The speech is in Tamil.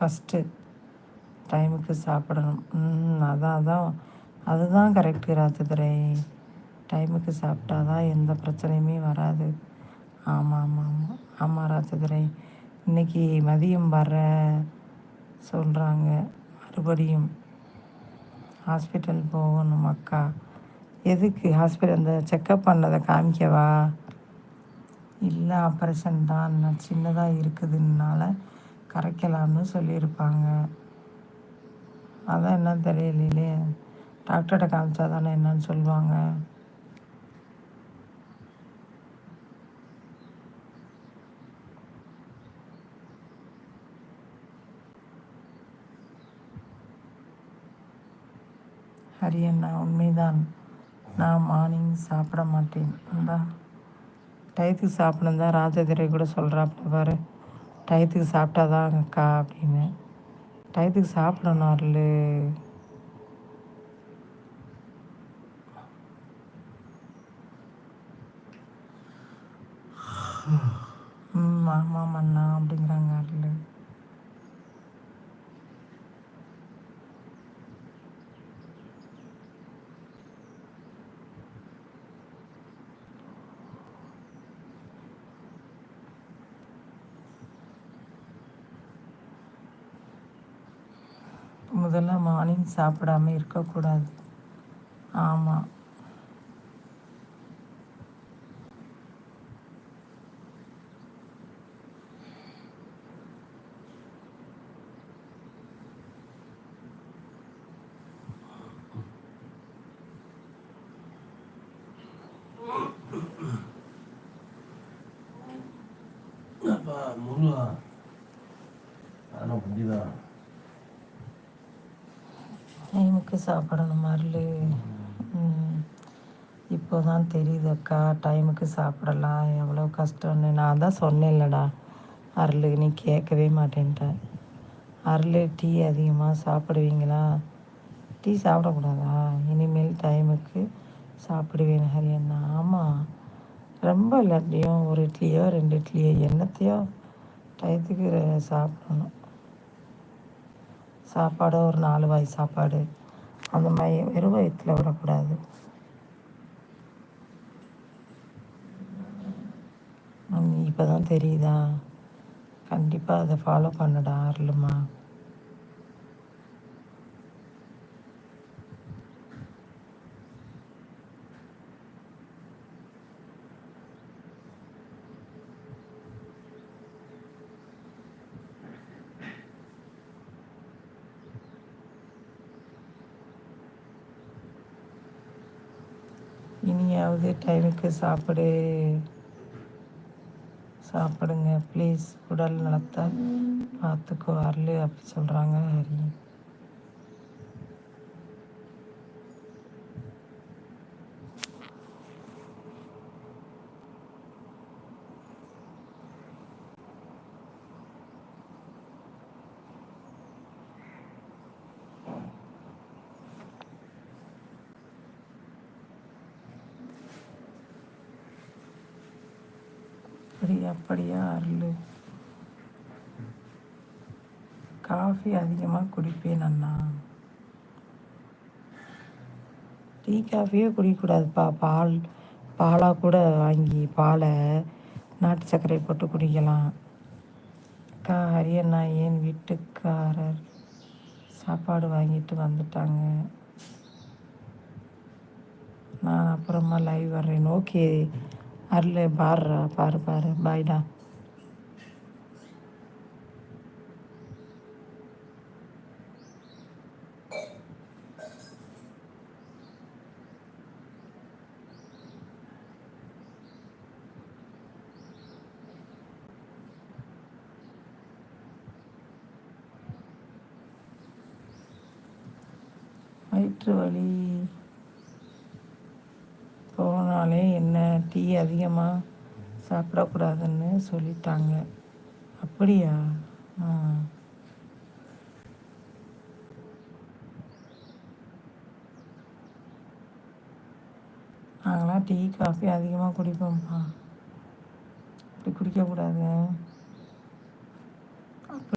ஃபஸ்ட்டு டைமுக்கு சாப்பிடணும். ம் அதான் அதான். அதுதான் கரெக்டு ராஜதுரை. டைமுக்கு சாப்பிட்டா தான் எந்த பிரச்சனையுமே வராது. ஆமாம் ஆமாம் ஆமாம் ஆமாம் ராஜதுரை. இன்றைக்கி மதியம் வர சொல்கிறாங்க மறுபடியும் ஹாஸ்பிட்டல் போகணும் அக்கா. எதுக்கு ஹாஸ்பிட்டல் அந்த செக்கப் பண்ணதை காமிக்கவா? இல்லை ஆப்ரேஷன் தான். சின்னதாக இருக்குதுனால கரைக்கலாம்னு சொல்லியிருப்பாங்க. அதான் என்னன்னு தெரியலையே டாக்டர்கிட்ட காமிச்சா தானே என்னன்னு சொல்லுவாங்க. ஹரியண்ணா உண்மைதான். நான் மார்னிங் சாப்பிட மாட்டேன். இந்தா டயத்துக்கு சாப்பிடணும் தான் ராஜதுரை கூட சொல்கிறாப்புல பாரு. டயத்துக்கு சாப்பிட்டாதான் அக்கா அப்படின்னு. டயத்துக்கு சாப்பிடணும் அருள். ம் ஆமாம் மண்ணா அப்படிங்கிறாங்க அருள் முதல்ல மார்னிங் சாப்பிடாம இருக்கக்கூடாது. ஆமாம் அப்பா முருகா. ஆனால் புத்திதான் டைமுக்கு சாப்பிடணும் அருள் இப்போ தான் தெரியுது அக்கா டைமுக்கு சாப்பிடலாம். எவ்வளோ கஷ்டம்னு. நான் தான் சொன்னேன்லடா. அருள் நீ கேட்கவே மாட்டேன்ட்ட. அருள் டீ அதிகமாக சாப்பிடுவீங்களா? டீ சாப்பிடக்கூடாதா? இனிமேல் டைமுக்கு சாப்பிடுவேன் ஹரியண்ணா ஆமாம் ரொம்ப இல்லாட்டியும் ஒரு இட்லியோ ரெண்டு இட்லியோ என்னத்தையோ டயத்துக்கு சாப்பிடணும். சாப்பாடு ஒரு நாலு வாய் சாப்பாடு. அந்த மாதிரி வெறும் வயிற்றில் விடக்கூடாது. இப்போ தான் தெரியுதா? கண்டிப்பாக அதை ஃபாலோ பண்ணடா அருளுமா. இனியாவது டைமுக்கு சாப்பிடு. சாப்பிடுங்க. ப்ளீஸ். உடல் நலத்தை பார்த்துக்கோ. அருள் அப்படி சொல்கிறாங்க ஹரி. அப்படி அப்படியா அருள். காஃபி அதிகமாக குடிப்பேன் அண்ணா. டீ காஃபியே குடிக்கக்கூடாதுப்பா. பால் பாலாக கூட வாங்கி பாலை நாட்டு சர்க்கரை போட்டு குடிக்கலாம். அக்கா ஹரியண்ணா ஏன் வீட்டுக்காரர் சாப்பாடு வாங்கிட்டு வந்துட்டாங்க? நான் அப்புறமா லைவ் வர்றேன். ஓகே அருள் பாருடா பாரு பாரு பாய்டா வயிற்று வலி. போனாலே என்ன டீ அதிகமாக சாப்பிடக்கூடாதுன்னு சொல்லிட்டாங்க. அப்படியா? ஆ. நாங்களாம் டீ காஃபி அதிகமாக குடிப்போம்ப்பா. இப்படி குடிக்கக்கூடாது.